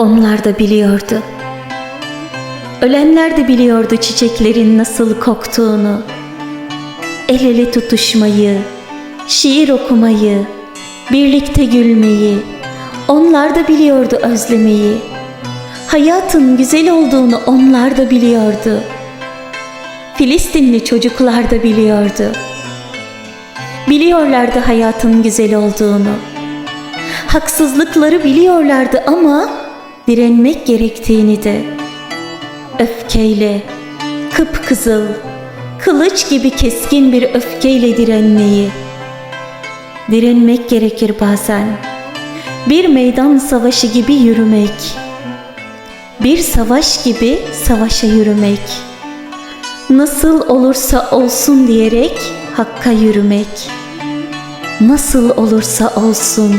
onlar da biliyordu. Ölenler de biliyordu çiçeklerin nasıl koktuğunu. El ele tutuşmayı, şiir okumayı, birlikte gülmeyi. Onlar da biliyordu özlemeyi. Hayatın güzel olduğunu onlar da biliyordu. Filistinli çocuklar da biliyordu. Biliyorlardı hayatın güzel olduğunu. Haksızlıkları biliyorlardı ama direnmek gerektiğini de. Öfkeyle, kıpkızıl, kılıç gibi keskin bir öfkeyle direnmeyi. Direnmek gerekir bazen. Bir meydan savaşı gibi yürümek. Bir savaş gibi savaşa yürümek. Nasıl olursa olsun diyerek hakka yürümek. Nasıl olursa olsun